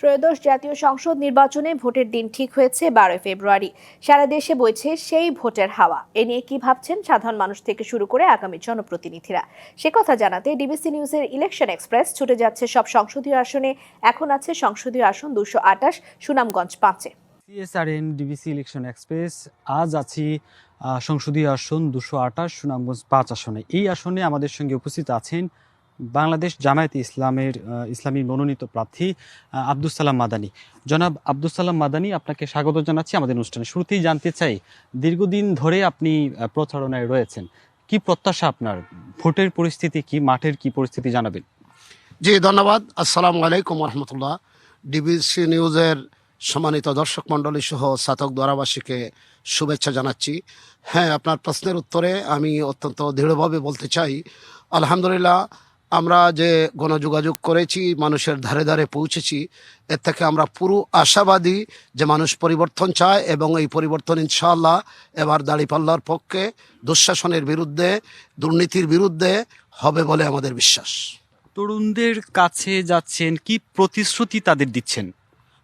ত্রয়োদশ জাতীয় সংসদ নির্বাচনে ভোটের দিন ঠিক হয়েছে বারোই ফেব্রুয়ারি। সারা দেশে বইছে সেই ভোটের হাওয়া। এ নিয়ে কি ভাবছেন সাধারণ মানুষ থেকে শুরু করে আগামী জনপ্রতিনিধিরা? সে কথা জানাতে ডিবিসি নিউজের ইলেকশন এক্সপ্রেস ছুটে যাচ্ছে সব সংসদীয় আসনে। এখন আছে সংসদীয় আসন দুশো আটাশ সুনামগঞ্জ পাঁচে। সিএসআরএন ডিবিসি ইলেকশন এক্সপ্রেস, আজ আছি সংসদীয় আসন দুশো আঠাশ, সুনামগঞ্জ পাঁচ আসনে। এই আসনে আমাদের সঙ্গে উপস্থিত আছেন বাংলাদেশ জামায়াতে ইসলামের ইসলামী মনোনীত প্রার্থী আহ, আব্দুস সালাম মাদানী। জনাব আব্দুস সালাম মাদানী আপনাকে স্বাগত জানাচ্ছি আমাদের অনুষ্ঠানে। শুরুতেই জানতে চাই দীর্ঘদিন ধরে আপনি প্রচারণায় রয়েছেন। কি প্রত্যাশা আপনার? ভোটের পরিস্থিতি কি মাঠের কি পরিস্থিতি জানাবেন? জি ধন্যবাদ। আসসালামু আলাইকুম রহমতুল্লাহ ডিবিসি নিউজের সম্মানিত দর্শক মণ্ডলী সহ স্নাতক দ্বারাবাসীকে শুভেচ্ছা জানাচ্ছি। হ্যাঁ আপনার প্রশ্নের উত্তরে আমি অত্যন্ত দৃঢ়ভাবে বলতে চাই। আলহামদুলিল্লাহ আমরা যে গণযোগাযোগ করেছি মানুষের ধারে ধারে পৌঁছেছি এর থেকে আমরা পুরো আশাবাদী যে মানুষ পরিবর্তন চায় এবং এই পরিবর্তন ইনশাআল্লাহ এবার দাড়িপাল্লার পক্ষে দুঃশাসনের বিরুদ্ধে দুর্নীতির বিরুদ্ধে হবে বলে আমাদের বিশ্বাস। তরুণদের কাছে যাচ্ছেন কি প্রতিশ্রুতি তাদের দিচ্ছেন?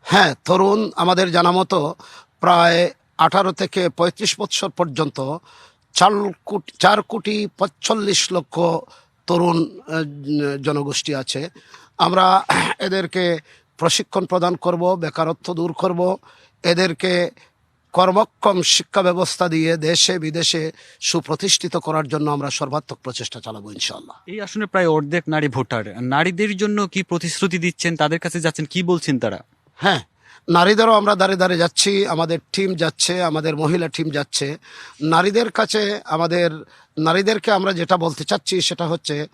হ্যাঁ তরুণ আমাদের জানা মতো প্রায় আঠারো থেকে পঁয়ত্রিশ বৎসর পর্যন্ত চার কোটি চার কোটি পঁচল্লিশ লক্ষ তরুণ জনগোষ্ঠী আছে। আমরা এদেরকে প্রশিক্ষণ প্রদান করব বেকারত্ব দূর করব। এদেরকে কর্মক্ষম শিক্ষা ব্যবস্থা দিয়ে দেশে বিদেশে সুপ্রতিষ্ঠিত করার জন্য আমরা সর্বাত্মক প্রচেষ্টা চালাবো ইনশাআল্লাহ। এই আসনে প্রায় অর্ধেক নারী ভোটার। নারীদের জন্য কি প্রতিশ্রুতি দিচ্ছেন? তাদের কাছে যাচ্ছেন কি বলছেন তারা? হ্যাঁ নারীদেরও আমরা দাঁড়িয়ে দাঁড়িয়ে যাচ্ছি আমাদের টিম যাচ্ছে আমাদের মহিলা টিম যাচ্ছে। নারীদের কাছে আমাদের নারীদেরকে আমরা যেটা বলতে চাচ্ছি সেটা হচ্ছে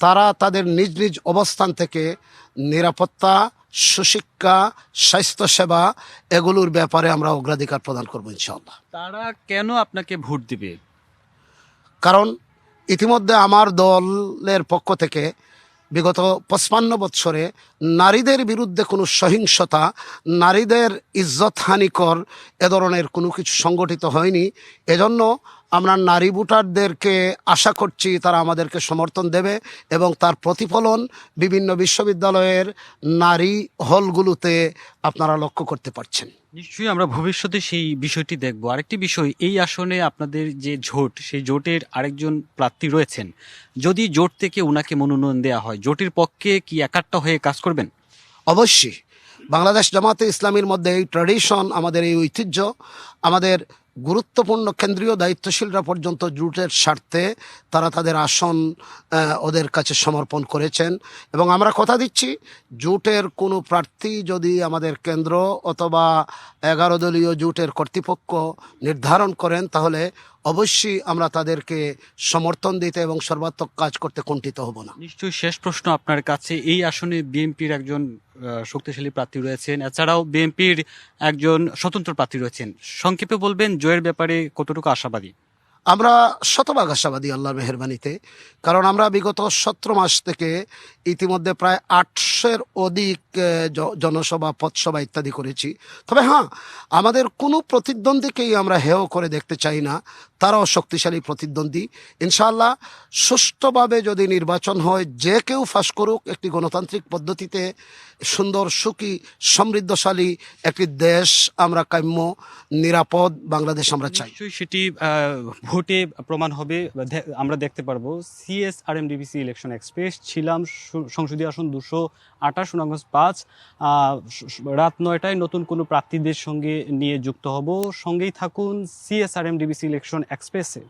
তারা তাদের নিজ নিজ অবস্থান থেকে নিরাপত্তা সুশিক্ষা স্বাস্থ্যসেবা এগুলোর ব্যাপারে আমরা অগ্রাধিকার প্রদান করব ইনশাআল্লাহ। তারা কেন আপনাকে ভোট দিবে? কারণ ইতিমধ্যে আমার দলের পক্ষ থেকে বিগত পঁচপান্ন বৎসরে নারীদের বিরুদ্ধে কোনো সহিংসতা, নারীদের ইজ্জত হানিকর এ ধরনের কোনো কিছু সংগঠিত হয়নি। এজন্য আমরা নারী ভোটারদেরকে আশা করছি তারা আমাদেরকে সমর্থন দেবে এবং তার প্রতিফলন বিভিন্ন বিশ্ববিদ্যালয়ের নারী হলগুলোতে আপনারা লক্ষ্য করতে পারছেন। নিশ্চয়ই আমরা ভবিষ্যতে সেই বিষয়টি দেখব। আরেকটি বিষয় এই আসনে আপনাদের যে জোট সেই জোটের আরেকজন প্রার্থী রয়েছেন। যদি জোট থেকে ওনাকে মনোনয়ন দেওয়া হয় জোটের পক্ষে কি একাট্টা হয়ে কাজ করবেন? অবশ্যই। বাংলাদেশ জামাতে ইসলামীর মধ্যে এই ট্র্যাডিশন আমাদের এই ঐতিহ্য আমাদের গুরুত্বপূর্ণ কেন্দ্রীয় দায়িত্বশীলরা পর্যন্ত জুটের স্বার্থে তারা তাদের আসন ওদের কাছে সমর্পণ করেছেন। এবং আমরা কথা দিচ্ছি, জুটের কোনো প্রার্থী যদি আমাদের কেন্দ্র অথবা এগারো দলীয় জুটের কর্তৃপক্ষ নির্ধারণ করেন, তাহলে অবশ্যই আমরা তাদেরকে সমর্থন দিতে এবং সর্বাত্মক কাজ করতে কুণ্ঠিত হব না। নিশ্চয়ই শেষ প্রশ্ন আপনার কাছে। এই আসনে বিএনপির একজন শক্তিশালী প্রার্থী রয়েছেন। এছাড়াও বিএনপির একজন স্বতন্ত্র প্রার্থী রয়েছেন। সংক্ষেপে বলবেন, জয়ের ব্যাপারে কতটুকু আশাবাদী? আমরা শতভাগ আশাবাদী আল্লাহর মেহরবানিতে, কারণ আমরা বিগত সতেরো মাস থেকে ইতিমধ্যে প্রায় আটশোর অধিক জনসভা, পথসভা ইত্যাদি করেছি। তবে হ্যাঁ আমাদের কোনো প্রতিদ্বন্দ্বীকেই আমরা হেয় করে দেখতে চাই না, তারাও শক্তিশালী প্রতিদ্বন্দ্বী। ইনশাআল্লাহ, সুষ্ঠুভাবে যদি নির্বাচন হয়, যে কেউ ফাঁস করুক, একটি গণতান্ত্রিক পদ্ধতিতে সুন্দর, সুখী, সমৃদ্ধশালী একটি দেশ আমরা কাম্য, নিরাপদ বাংলাদেশ আমরা চাই। সেটি ভোটে প্রমাণ হবে আমরা দেখতে পারব CS R M DBC election express ছিলাম সংসদীয় আসন দুশো আঠাশ সুনাগঞ্জ পাঁচ রাত নয়টায় নতুন কোনো প্রার্থীদের সঙ্গে নিয়ে যুক্ত হব। সঙ্গেই থাকুন CS R M DBC election এক্সপ্রেসে